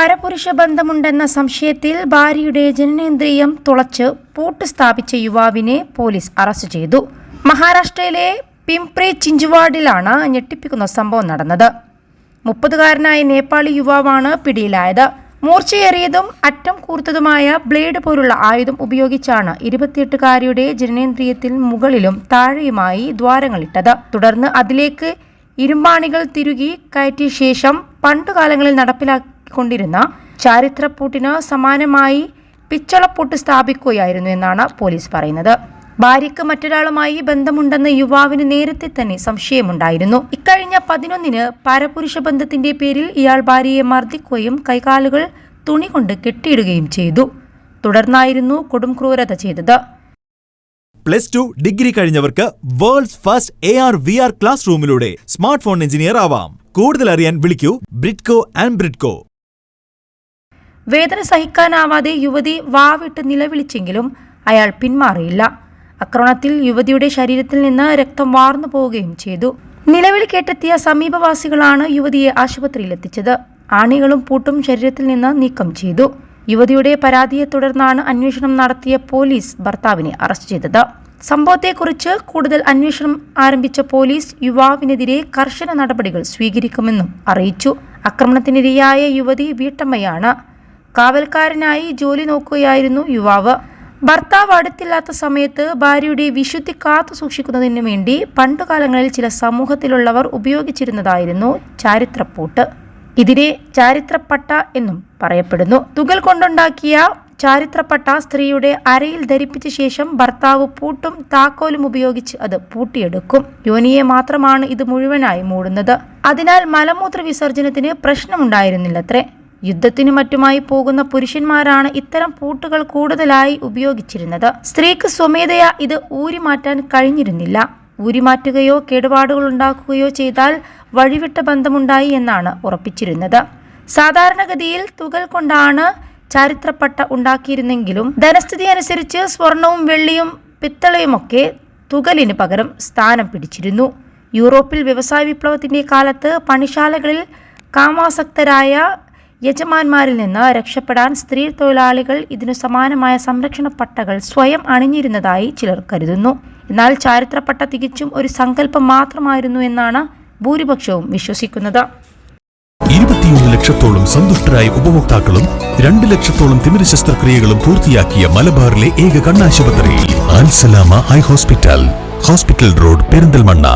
പരപുരുഷ ബന്ധമുണ്ടെന്ന സംശയത്തിൽ ഭാര്യയുടെ ജനനേന്ദ്രിയം തുളച്ച് പൂട്ട് സ്ഥാപിച്ച യുവാവിനെ പോലീസ് അറസ്റ്റ് ചെയ്തു. മഹാരാഷ്ട്രയിലെ പിംപ്രി ചിഞ്ചുവാഡിലാണ് ഞെട്ടിപ്പിക്കുന്ന സംഭവം നടന്നത്. മുപ്പതുകാരനായ നേപ്പാളി യുവാവാണ് പിടിയിലായത്. മൂർച്ചയേറിയതും അറ്റം കൂർത്തതുമായ ബ്ലേഡ് പോലുള്ള ആയുധം ഉപയോഗിച്ചാണ് ഇരുപത്തിയെട്ടുകാരിയുടെ ജനനേന്ദ്രിയത്തിൽ മുകളിലും താഴെയുമായി ദ്വാരങ്ങളിട്ടത് തുടർന്ന് അതിലേക്ക് ഇരുമ്പാണികൾ തിരുകി കയറ്റിയ ശേഷം പണ്ടുകാലങ്ങളിൽ നടപ്പിലാക്കിക്കൊണ്ടിരുന്ന ചാരിത്രപ്പൂട്ടിന് സമാനമായി പിച്ചളപ്പൂട്ട് സ്ഥാപിക്കുകയായിരുന്നു എന്നാണ് പോലീസ് പറയുന്നത്. ഭാര്യയ്ക്ക് മറ്റൊരാളുമായി ബന്ധമുണ്ടെന്ന് യുവാവിന് നേരത്തെ തന്നെ സംശയമുണ്ടായിരുന്നു. ഇക്കഴിഞ്ഞ പതിനൊന്നിന് പരപുരുഷ ബന്ധത്തിന്റെ പേരിൽ ഇയാൾ ഭാര്യയെ മർദ്ദിക്കുകയും കൈകാലുകൾ തുണി കൊണ്ട് കെട്ടിയിടുകയും ചെയ്തു. തുടർന്നായിരുന്നു കൊടും ക്രൂരത ചെയ്തത്. Plus two degree കഴിഞ്ഞവർക്ക് world first A R V R class റൂമിലൂടെ smart phone engineer ആവാം. കൂടുതൽ അറിയാൻ വിളിക്കൂ ബ്രിഡ്കോ ആൻഡ് ബ്രിഡ്കോ. വേദന സഹിക്കാനാവാതെ യുവതി വാവിട്ട് നിലവിളിച്ചെങ്കിലും അയാൾ പിന്മാറിയില്ല. ആക്രമണത്തിൽ യുവതിയുടെ ശരീരത്തിൽ നിന്ന് രക്തം വാർന്നു പോവുകയും ചെയ്തു. നിലവിളി കേട്ടെത്തിയ സമീപവാസികളാണ് യുവതിയെ ആശുപത്രിയിൽ എത്തിച്ചത് ആണികളും പൂട്ടും ശരീരത്തിൽ നിന്ന് നീക്കം ചെയ്തു. യുവതിയുടെ പരാതിയെ തുടർന്നാണ് അന്വേഷണം നടത്തിയ പോലീസ് ഭർത്താവിനെ അറസ്റ്റ് ചെയ്തത്. സംഭവത്തെക്കുറിച്ച് കൂടുതൽ അന്വേഷണം ആരംഭിച്ച പോലീസ് യുവാവിനെതിരെ കർശന നടപടികൾ സ്വീകരിക്കുമെന്നും അറിയിച്ചു. ആക്രമണത്തിനിരയായ യുവതി വീട്ടമ്മയാണ്. കാവൽക്കാരനായി ജോലി നോക്കുകയായിരുന്നു യുവാവ്. ഭർത്താവ് അടുത്തില്ലാത്ത സമയത്ത് ഭാര്യയുടെ വിശുദ്ധി കാത്തു സൂക്ഷിക്കുന്നതിന് വേണ്ടി പണ്ടുകാലങ്ങളിൽ ചില സമൂഹത്തിലുള്ളവർ ഉപയോഗിച്ചിരുന്നതായിരുന്നു ചാരിത്രപ്പൂട്ട്. ഇതിനെ ചാരിത്രപ്പട്ട എന്നും പറയപ്പെടുന്നു. തുകൽ കൊണ്ടുണ്ടാക്കിയ ചാരിത്രപ്പട്ട സ്ത്രീയുടെ അരയിൽ ധരിപ്പിച്ച ശേഷം ഭർത്താവ് പൂട്ടും താക്കോലും ഉപയോഗിച്ച് അത് പൂട്ടിയെടുക്കും. യോനിയെ മാത്രമാണ് ഇത് മുഴുവനായി മൂടുന്നത്. അതിനാൽ മലമൂത്ര വിസർജനത്തിന് പ്രശ്നമുണ്ടായിരുന്നില്ലത്രേ. യുദ്ധത്തിനു മറ്റുമായി പോകുന്ന പുരുഷന്മാരാണ് ഇത്തരം പൂട്ടുകൾ കൂടുതലായി ഉപയോഗിച്ചിരുന്നത്. സ്ത്രീക്ക് സ്വമേധയാ ഇത് ഊരിമാറ്റാൻ കഴിഞ്ഞിരുന്നില്ല. ഊരിമാറ്റുകയോ കേടുപാടുകൾ ഉണ്ടാക്കുകയോ ചെയ്താൽ വഴിവിട്ട ബന്ധമുണ്ടായി എന്നാണ് ഉറപ്പിച്ചിരുന്നത്. സാധാരണഗതിയിൽ തുകൽ കൊണ്ടാണ് ചാരിത്രപ്പട്ട ഉണ്ടാക്കിയിരുന്നെങ്കിലും ധനസ്ഥിതി അനുസരിച്ച് സ്വർണവും വെള്ളിയും പിത്തളയുമൊക്കെ തുകലിന് പകരം സ്ഥാനം പിടിച്ചിരുന്നു. യൂറോപ്പിൽ വ്യവസായ വിപ്ലവത്തിന്റെ കാലത്ത് പണിശാലകളിൽ കാമാസക്തരായ യജമാന്മാരിൽ നിന്ന് രക്ഷപ്പെടാൻ സ്ത്രീ തൊഴിലാളികൾ ഇതിനു സമാനമായ സംരക്ഷണ പട്ടകൾ സ്വയം അണിഞ്ഞിരുന്നതായി ചിലർ കരുതുന്നു. എന്നാൽ ചാരിത്രപ്പട്ട തികച്ചും ഒരു സങ്കല്പം മാത്രമായിരുന്നു എന്നാണ് ഭൂരിപക്ഷവും വിശ്വസിക്കുന്നത്. ഇരുപത്തിയൊന്ന് ലക്ഷത്തോളം സന്തുഷ്ടരായ ഉപഭോക്താക്കളും രണ്ട് ലക്ഷത്തോളം തിമിര ശസ്ത്രക്രിയകളും പൂർത്തിയാക്കിയ മലബാറിലെ ഏക കണ്ണാശുപത്രി ഹോസ്പിറ്റൽ ഹോസ്പിറ്റൽ റോഡ് പെരിന്തൽമണ്ണ.